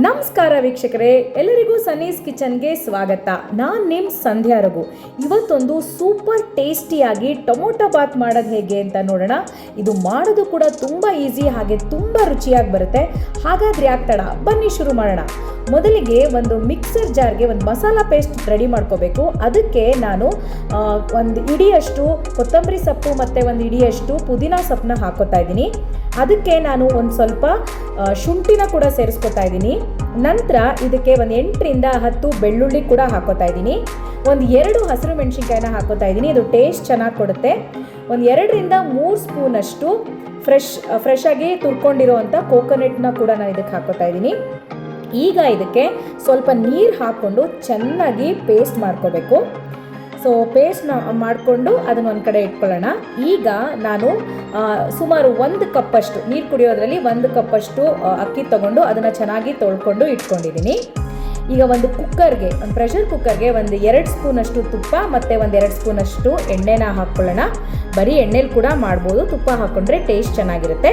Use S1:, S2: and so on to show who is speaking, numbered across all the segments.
S1: ನಮಸ್ಕಾರ ವೀಕ್ಷಕರೇ, ಎಲ್ಲರಿಗೂ ಸನ್ನೀಸ್ ಕಿಚನ್ಗೆ ಸ್ವಾಗತ. ನಾನು ನಿಮ್ಮ ಸಂಧ್ಯಾ ರಘು. ಇವತ್ತೊಂದು ಸೂಪರ್ ಟೇಸ್ಟಿಯಾಗಿ ಟೊಮೊಟೊ ಬಾತ್ ಮಾಡೋದು ಹೇಗೆ ಅಂತ ನೋಡೋಣ. ಇದು ಮಾಡೋದು ಕೂಡ ತುಂಬ ಈಸಿ, ಹಾಗೆ ತುಂಬ ರುಚಿಯಾಗಿ ಬರುತ್ತೆ. ಹಾಗಾದ್ರೆ ಯಾಕೆ ತಡ? ಬನ್ನಿ ಶುರು ಮಾಡೋಣ. ಮೊದಲಿಗೆ ಒಂದು ಮಿಕ್ಸರ್ ಜಾರ್ಗೆ ಒಂದು ಮಸಾಲ ಪೇಸ್ಟ್ ರೆಡಿ ಮಾಡ್ಕೋಬೇಕು. ಅದಕ್ಕೆ ನಾನು ಒಂದು ಇಡಿಯಷ್ಟು ಕೊತ್ತಂಬರಿ ಸೊಪ್ಪು ಮತ್ತು ಒಂದು ಇಡಿಯಷ್ಟು ಪುದೀನ ಸೊಪ್ಪನ್ನ ಹಾಕೋತಾ ಇದ್ದೀನಿ. ಅದಕ್ಕೆ ನಾನು ಒಂದು ಸ್ವಲ್ಪ ಶುಂಠಿನ ಕೂಡ ಸೇರಿಸ್ಕೊತಾ ಇದ್ದೀನಿ. ನಂತರ ಇದಕ್ಕೆ ಒಂದು ಎಂಟರಿಂದ ಹತ್ತು ಬೆಳ್ಳುಳ್ಳಿ ಕೂಡ ಹಾಕೋತಾ ಇದ್ದೀನಿ. ಒಂದು ಎರಡು ಹಸಿರು ಮೆಣಸಿನ್ಕಾಯಿನ ಹಾಕೋತಾ ಇದ್ದೀನಿ. ಇದು ಟೇಸ್ಟ್ ಚೆನ್ನಾಗಿ ಕೊಡುತ್ತೆ. ಒಂದು ಎರಡರಿಂದ ಮೂರು ಸ್ಪೂನಷ್ಟು ಫ್ರೆಶ್ ಫ್ರೆಶ್ ಆಗಿ ತುರ್ಕೊಂಡಿರೋವಂಥ ಕೋಕೋನಟ್ನ ಕೂಡ ನಾನು ಇದಕ್ಕೆ ಹಾಕೋತಾ ಇದ್ದೀನಿ. ಈಗ ಇದಕ್ಕೆ ಸ್ವಲ್ಪ ನೀರು ಹಾಕ್ಕೊಂಡು ಚೆನ್ನಾಗಿ ಪೇಸ್ಟ್ ಮಾಡ್ಕೋಬೇಕು. ಸೊ ಪೇಸ್ಟ್ ಮಾಡಿಕೊಂಡು ಅದನ್ನ ಒಂದು ಕಡೆ ಇಟ್ಕೊಳ್ಳೋಣ. ಈಗ ನಾನು ಸುಮಾರು ಒಂದು ಕಪ್ಪಷ್ಟು ನೀರು ಕುಡಿಯೋದ್ರಲ್ಲಿ ಒಂದು ಕಪ್ಪಷ್ಟು ಅಕ್ಕಿ ತಗೊಂಡು ಅದನ್ನು ಚೆನ್ನಾಗಿ ತೊಳ್ಕೊಂಡು ಇಟ್ಕೊಂಡಿದ್ದೀನಿ ಈಗ ಒಂದು ಕುಕ್ಕರ್ಗೆ, ಒಂದು ಪ್ರೆಷರ್ ಕುಕ್ಕರ್ಗೆ ಒಂದು ಎರಡು ಸ್ಪೂನಷ್ಟು ತುಪ್ಪ ಮತ್ತು ಒಂದು ಎರಡು ಸ್ಪೂನಷ್ಟು ಎಣ್ಣೆನ ಹಾಕ್ಕೊಳ್ಳೋಣ ಬರೀ ಎಣ್ಣೆಲಿ ಕೂಡ ಮಾಡ್ಬೋದು. ತುಪ್ಪ ಹಾಕ್ಕೊಂಡ್ರೆ ಟೇಸ್ಟ್ ಚೆನ್ನಾಗಿರುತ್ತೆ.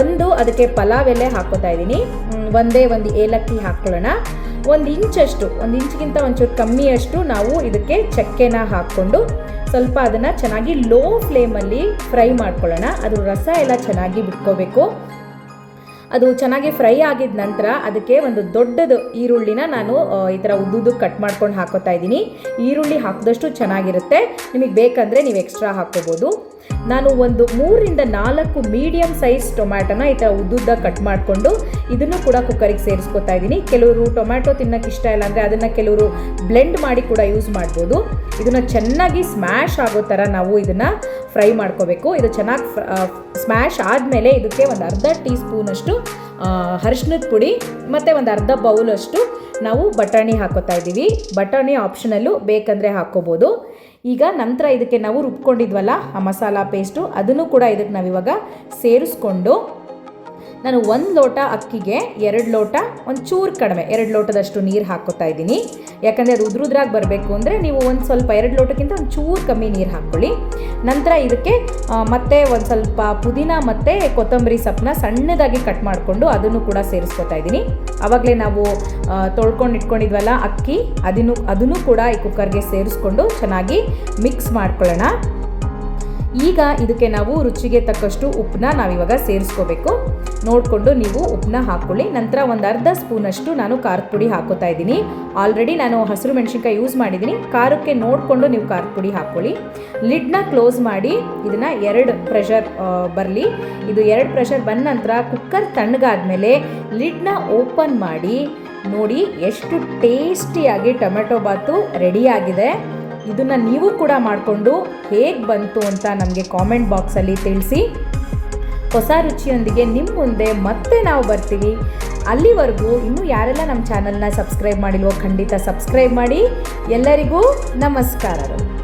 S1: ಒಂದು ಅದಕ್ಕೆ ಪಲಾವ್ ಎಲೆ ಹಾಕೋತಾ ಇದ್ದೀನಿ. ಒಂದೇ ಒಂದು ಏಲಕ್ಕಿ ಹಾಕ್ಕೊಳ್ಳೋಣ ಒಂದು ಇಂಚಷ್ಟು, ಒಂದು ಇಂಚಿಗಿಂತ ಒಂಚೂರು ಕಮ್ಮಿಯಷ್ಟು ನಾವು ಇದಕ್ಕೆ ಚಕ್ಕೆನ ಹಾಕ್ಕೊಂಡು ಸ್ವಲ್ಪ ಅದನ್ನು ಚೆನ್ನಾಗಿ ಲೋ ಫ್ಲೇಮಲ್ಲಿ ಫ್ರೈ ಮಾಡ್ಕೊಳ್ಳೋಣ. ಅದ್ರ ರಸ ಎಲ್ಲ ಚೆನ್ನಾಗಿ ಬಿಟ್ಕೋಬೇಕು. ಅದು ಚೆನ್ನಾಗಿ ಫ್ರೈ ಆಗಿದ ನಂತರ ಅದಕ್ಕೆ ಒಂದು ದೊಡ್ಡದು ಈರುಳ್ಳಿನ ನಾನು ಈ ಥರ ಉದ್ದುದ್ದು ಕಟ್ ಮಾಡ್ಕೊಂಡು ಹಾಕೋತಾ ಇದ್ದೀನಿ. ಈರುಳ್ಳಿ ಹಾಕಿದಷ್ಟು ಚೆನ್ನಾಗಿರುತ್ತೆ. ನಿಮಗೆ ಬೇಕಂದರೆ ನೀವು ಎಕ್ಸ್ಟ್ರಾ ಹಾಕ್ಕೋಬೋದು ನಾನು ಒಂದು ಮೂರಿಂದ ನಾಲ್ಕು ಮೀಡಿಯಮ್ ಸೈಜ್ ಟೊಮ್ಯಾಟೋನ ಈ ಥರ ಉದ್ದುದ್ದ ಕಟ್ ಮಾಡಿಕೊಂಡು ಇದನ್ನು ಕೂಡ ಕುಕ್ಕರಿಗೆ ಸೇರಿಸ್ಕೊತಾ ಇದ್ದೀನಿ. ಕೆಲವರು ಟೊಮ್ಯಾಟೊ ತಿನ್ನೋಕೆ ಇಷ್ಟ ಇಲ್ಲ ಅಂದರೆ ಅದನ್ನು ಕೆಲವರು ಬ್ಲೆಂಡ್ ಮಾಡಿ ಕೂಡ ಯೂಸ್ ಮಾಡ್ಬೋದು. ಇದನ್ನು ಚೆನ್ನಾಗಿ ಸ್ಮ್ಯಾಶ್ ಆಗೋ ಥರ ನಾವು ಇದನ್ನು ಫ್ರೈ ಮಾಡ್ಕೋಬೇಕು. ಇದು ಚೆನ್ನಾಗಿ ಸ್ಮ್ಯಾಶ್ ಆದಮೇಲೆ ಇದಕ್ಕೆ ಒಂದು ಅರ್ಧ ಟೀ ಸ್ಪೂನಷ್ಟು ಅರಿಶಿನದ ಪುಡಿ ಮತ್ತು ಒಂದು ಅರ್ಧ ಬೌಲಷ್ಟು ನಾವು ಬಟಾಣಿ ಹಾಕೋತಾ ಇದ್ದೀವಿ. ಬಟಾಣಿ ಆಪ್ಷನಲ್ಲೂ ಬೇಕಂದರೆ ಹಾಕ್ಕೋಬೋದು ಈಗ ನಂತರ ಇದಕ್ಕೆ ನಾವು ರುಬ್ಕೊಂಡಿದ್ವಲ್ಲ ಆ ಮಸಾಲ ಪೇಸ್ಟು ಅದನ್ನು ಕೂಡ ಇದಕ್ಕೆ ನಾವಿವಾಗ ಸೇರಿಸ್ಕೊಂಡು ನಾನು ಒಂದು ಲೋಟ ಅಕ್ಕಿಗೆ ಎರಡು ಲೋಟ ಒಂದು ಚೂರು ಕಡಿಮೆ, ಎರಡು ಲೋಟದಷ್ಟು ನೀರು ಹಾಕ್ಕೋತಾ ಇದ್ದೀನಿ. ಯಾಕಂದರೆ ಅದು ಉದ್ರುದ್ರಾಗಿ ಬರಬೇಕು ಅಂದರೆ ನೀವು ಒಂದು ಸ್ವಲ್ಪ ಎರಡು ಲೋಟಕ್ಕಿಂತ ಒಂದು ಚೂರು ಕಮ್ಮಿ ನೀರು ಹಾಕ್ಕೊಳ್ಳಿ. ನಂತರ ಇದಕ್ಕೆ ಮತ್ತೆ ಒಂದು ಸ್ವಲ್ಪ ಪುದೀನ ಮತ್ತು ಕೊತ್ತಂಬರಿ ಸೊಪ್ಪನ್ನ ಸಣ್ಣದಾಗಿ ಕಟ್ ಮಾಡಿಕೊಂಡು ಅದನ್ನು ಕೂಡ ಸೇರಿಸ್ಕೊತಾ ಇದ್ದೀನಿ. ಆವಾಗಲೇ ನಾವು ತೊಳ್ಕೊಂಡು ಇಟ್ಕೊಂಡಿದ್ವಲ್ಲ ಅಕ್ಕಿ, ಅದನ್ನು ಅದನ್ನು ಕೂಡ ಈ ಕುಕ್ಕರ್ಗೆ ಸೇರಿಸ್ಕೊಂಡು ಚೆನ್ನಾಗಿ ಮಿಕ್ಸ್ ಮಾಡ್ಕೊಳ್ಳೋಣ. ಈಗ ಇದಕ್ಕೆ ನಾವು ರುಚಿಗೆ ತಕ್ಕಷ್ಟು ಉಪ್ಪನ್ನ ನಾವಿವಾಗ ಸೇರಿಸ್ಕೋಬೇಕು. ನೋಡಿಕೊಂಡು ನೀವು ಉಪ್ಪನ್ನ ಹಾಕ್ಕೊಳ್ಳಿ. ನಂತರ ಒಂದು ಅರ್ಧ ಸ್ಪೂನಷ್ಟು ನಾನು ಖಾರದ ಪುಡಿ ಹಾಕೋತಾ ಇದ್ದೀನಿ. ಆಲ್ರೆಡಿ ನಾನು ಹಸಿರು ಮೆಣಸಿನ್ಕಾಯಿ ಯೂಸ್ ಮಾಡಿದ್ದೀನಿ. ಖಾರಕ್ಕೆ ನೋಡಿಕೊಂಡು ನೀವು ಖಾರದ ಪುಡಿ ಹಾಕ್ಕೊಳ್ಳಿ. ಲಿಡ್ನ ಕ್ಲೋಸ್ ಮಾಡಿ ಇದನ್ನು ಎರಡು ಪ್ರೆಷರ್ ಬರಲಿ. ಇದು ಎರಡು ಪ್ರೆಷರ್ ಬಂದ ನಂತರ ಕುಕ್ಕರ್ ತಣ್ಣಗಾದ್ಮೇಲೆ ಲಿಡ್ನ ಓಪನ್ ಮಾಡಿ ನೋಡಿ ಎಷ್ಟು ಟೇಸ್ಟಿಯಾಗಿ ಟೊಮೆಟೊ ಬಾತು ರೆಡಿಯಾಗಿದೆ ಇದನ್ನು ನೀವು ಕೂಡ ಮಾಡಿಕೊಂಡು ಹೇಗೆ ಬಂತು ಅಂತ ನಮಗೆ ಕಾಮೆಂಟ್ ಬಾಕ್ಸಲ್ಲಿ ತಿಳಿಸಿ. ಹೊಸ ರುಚಿಯೊಂದಿಗೆ ನಿಮ್ಮ ಮುಂದೆ ಮತ್ತೆ ನಾವು ಬರ್ತೀವಿ. ಅಲ್ಲಿವರೆಗೂ ಇನ್ನೂ ಯಾರೆಲ್ಲ ನಮ್ಮ ಚಾನಲ್ನ ಸಬ್ಸ್ಕ್ರೈಬ್ ಮಾಡಿಲ್ವೋ ಖಂಡಿತ ಸಬ್ಸ್ಕ್ರೈಬ್ ಮಾಡಿ. ಎಲ್ಲರಿಗೂ ನಮಸ್ಕಾರಗಳು.